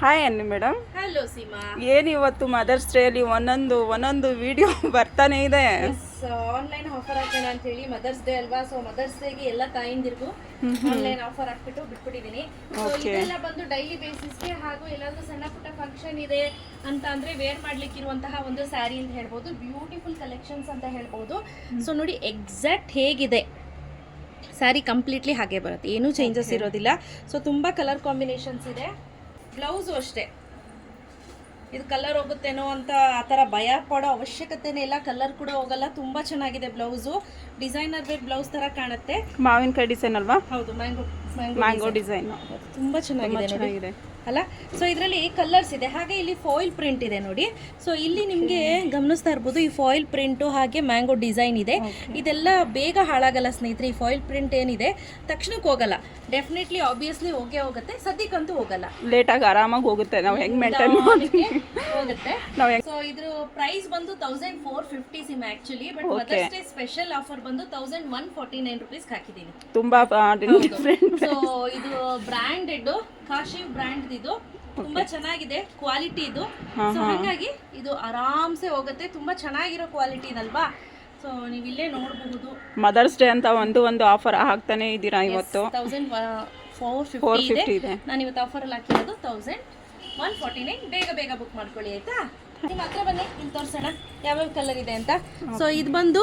Hi ಅನ್ನಿ madam hello Seema ಏನು ಇವತ್ತು ಮದರ್ಸ್ ಡೇಲಿ ಒಂದೊಂದು ಒಂದೊಂದು ವಿಡಿಯೋ ಬರ್ತಾನೆ ಇದೆ? ಆನ್ಲೈನ್ ಆಫರ್ ಹಾಕೋಣ ಅಂತ ಹೇಳಿ ಮದರ್ಸ್ ಡೇ ಅಲ್ವಾ? ಸೊ ಮದರ್ಸ್ ಡೇಗೆ ಎಲ್ಲ ತಾಯಿಂದಿರ್ಗೂ ಆನ್ಲೈನ್ ಆಫರ್ ಹಾಕ್ಬಿಟ್ಟು ಬಿಟ್ಬಿಟ್ಟಿದೀನಿ. ಸೊ ಇದೆಲ್ಲ ಬಂದು ಡೈಲಿ ಬೇಸಿಸ್ಗೆ ಹಾಗೂ ಎಲ್ಲಾದ್ರೂ ಸಣ್ಣ ಪುಟ್ಟ ಫಂಕ್ಷನ್ ಇದೆ ಅಂತ ಅಂದ್ರೆ ವೇರ್ ಮಾಡ್ಲಿಕ್ಕೆ ಇರುವಂತಹ ಒಂದು ಸ್ಯಾರಿ ಅಂತ ಹೇಳ್ಬೋದು. ಬ್ಯೂಟಿಫುಲ್ ಕಲೆಕ್ಷನ್ಸ್ ಅಂತ ಹೇಳ್ಬೋದು. ಸೊ ನೋಡಿ ಎಕ್ಸಾಕ್ಟ್ ಹೇಗಿದೆ. ಸ್ಯಾರಿ ಕಂಪ್ಲೀಟ್ಲಿ ಹಾಗೆ ಬರುತ್ತೆ. ಏನೂ ಚೇಂಜಸ್ ಇರೋದಿಲ್ಲ. ಸೊ ತುಂಬ ಕಲರ್ ಕಾಂಬಿನೇಷನ್ಸ್ ಇದೆ. ಬ್ಲೌಸು ಅಷ್ಟೇ. ಇದು ಕಲರ್ ಹೋಗುತ್ತೇನೋ ಅಂತ ಆ ಥರ ಭಯ ಪಡೋ ಅವಶ್ಯಕತೆನೇ ಇಲ್ಲ. ಕಲರ್ ಕೂಡ ಹೋಗಲ್ಲ. ತುಂಬ ಚೆನ್ನಾಗಿದೆ ಬ್ಲೌಸು. ಡಿಸೈನರ್ ಬೇರೆ ಬ್ಲೌಸ್ ಥರ ಕಾಣುತ್ತೆ. ಮಾವಿನಕಾಯಿ ಡಿಸೈನ್ ಅಲ್ವಾ? ಹೌದು ಮ್ಯಾಂಗೋ ಮ್ಯಾಂಗೋ ಡಿಸೈನ್. ತುಂಬ. ಚೆನ್ನಾಗಿದೆ. ಅಲ್ಲ? ಸೊ ಇದರಲ್ಲಿ ಕಲರ್ಸ್ ಇದೆ. ಹಾಗೆ ಇಲ್ಲಿ ಫಾಯಿಲ್ ಪ್ರಿಂಟ್ ಇದೆ ನೋಡಿ. ಸೊ ಇಲ್ಲಿ ನಿಮಗೆ ಗಮನಿಸ್ತಾ ಇರ್ಬೋದು ಈ ಫಾಯಿಲ್ ಪ್ರಿಂಟು ಹಾಗೆ ಮ್ಯಾಂಗೋ ಡಿಸೈನ್ ಇದೆ. ಇದೆಲ್ಲ ಬೇಗ ಹಾಳಾಗಲ್ಲ ಸ್ನೇಹಿತರೆ ಈ ಫಾಯಿಲ್ ಪ್ರಿಂಟ್ ಏನಿದೆ. ತಕ್ಷಣಕ್ಕೆ ಹೋಗಲ್ಲ. ಡೆಫಿನೆಟ್ಲಿ ಆಬ್ವಿಯಸ್ಲಿ ಹೋಗೇ ಹೋಗುತ್ತೆ. ಸದ್ಯಕ್ಕಂತೂ ಹೋಗಲ್ಲ. ಲೇಟಾಗಿ ಆರಾಮಾಗಿ ಹೋಗುತ್ತೆ. ನಾವು ಹೆಂಗೆ ಮೇಂಟೈನ್ ಹೋಗುತ್ತೆ. ಸೊ ಇದ್ರ ಪ್ರೈಸ್ ಬಂದು thousand four fifty sim actually but mother's day special offer ಬಂದು thousand one forty nine rupees ಹಾಕಿದ್ದೀನಿ. ತುಂಬಾ ಡಿಫ್ರೆಂಟ್ ಸೊ ಇದು ಬ್ರ್ಯಾಂಡೆಡ್ ಕಾಶಿ ಬ್ರ್ಯಾಂಡ್ ಇದು. ತುಂಬಾ ಚೆನ್ನಾಗಿದೆ ಕ್ವಾಲಿಟಿ ಇದು. ಸೊ ಹಾಗಾಗಿ ಇದು ಆರಾಮ್ಸೆ ಹೋಗುತ್ತೆ. ತುಂಬಾ ಚೆನ್ನಾಗಿರೋ ಕ್ವಾಲಿಟಿ ಇದಲ್ವಾ? ಸೊ ನೀವು ಇಲ್ಲೇ ನೋಡಬಹುದು. ಮದರ್ಸ್ ಡೇ ಅಂತ ಒಂದು ಒಂದು ಆಫರ್ ಹಾಕ್ತಾನೆ ಇದ್ದೀರಾ ಇವತ್ತು? ತೌಸಂಡ್ ಫೋರ್ ಫಿಫ್ಟಿ ಇದೆ. ಫಿಫ್ಟಿ ಇದೆ. ನಾನು ಇವತ್ತು ಆಫರಲ್ಲಿ ಹಾಕಿರೋದು ತೌಸಂಡ್ ಒನ್ ಫಾರ್ಟಿ ನೈನ್ ಬೇಗ ಬೇಗ ಬುಕ್ ಮಾಡ್ಕೊಳ್ಳಿ ಆಯ್ತಾ? ನಿಮ್ಮ ಹತ್ರ ಬನ್ನಿ ಇಲ್ಲಿ ತೋರಿಸೋಣ. ಯಾವ್ಯಾವ ಕಲರ್ ಇದೆ ಅಂತ? ಸೊ ಇದು ಬಂದು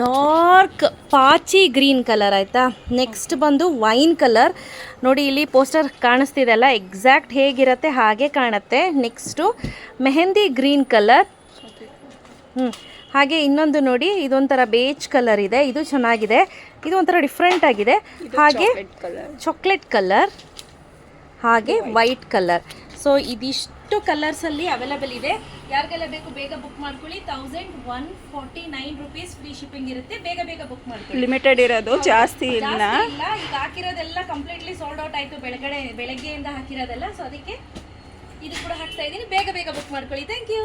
ಡಾರ್ಕ್ ಪಾಚಿ ಗ್ರೀನ್ ಕಲರ್ ಆಯಿತಾ? ನೆಕ್ಸ್ಟ್ ಬಂದು ವೈನ್ ಕಲರ್ ನೋಡಿ ಇಲ್ಲಿ ಪೋಸ್ಟರ್ ಕಾಣಿಸ್ತಿದೆಲ್ಲ ಎಕ್ಸಾಕ್ಟ್ ಹೇಗಿರುತ್ತೆ ಹಾಗೆ ಕಾಣುತ್ತೆ. ನೆಕ್ಸ್ಟು ಮೆಹಂದಿ ಗ್ರೀನ್ ಕಲರ್ ಹ್ಞೂ ಹಾಗೆ ಇನ್ನೊಂದು ನೋಡಿ ಇದೊಂಥರ ಬೇಜ್ ಕಲರ್ ಇದೆ. ಇದು ಚೆನ್ನಾಗಿದೆ. ಇದು ಒಂಥರ ಡಿಫ್ರೆಂಟ್ ಆಗಿದೆ. ಹಾಗೆ ಚಾಕ್ಲೇಟ್ ಕಲರ್ ಹಾಗೆ ವೈಟ್ ಕಲರ್ ಸೊ ಇದಿಷ್ಟು ಕಲರ್ಸಲ್ಲಿ ಅವೈಲಬಲ್ ಇದೆ. ಯಾರಿಗೆಲ್ಲ ಬೇಕು ಬೇಗ ಬುಕ್ ಮಾಡ್ಕೊಳ್ಳಿ. Thousand one forty nine rupees free shipping ಇರುತ್ತೆ. ಬೇಗ ಬೇಗ ಬುಕ್ ಮಾಡ್ಕೊಳ್ಳಿ. ಲಿಮಿಟೆಡ್ ಇರೋದು ಜಾಸ್ತಿ ಇಲ್ಲ. ಜಾಸ್ತಿ ಇಲ್ಲ. ಈಗ ಹಾಕಿರೋದೆಲ್ಲ ಕಂಪ್ಲೀಟ್ಲಿ ಸೋಲ್ಡ್ ಔಟ್ ಆಯಿತು ಬೆಳಗಡೆ ಬೆಳಗ್ಗೆಯಿಂದ ಹಾಕಿರೋದೆಲ್ಲ. ಸೊ ಅದಕ್ಕೆ ಇದು ಕೂಡ ಹಾಕ್ತಾ ಇದ್ದೀನಿ. ಬೇಗ ಬೇಗ ಬುಕ್ ಮಾಡ್ಕೊಳ್ಳಿ. Thank you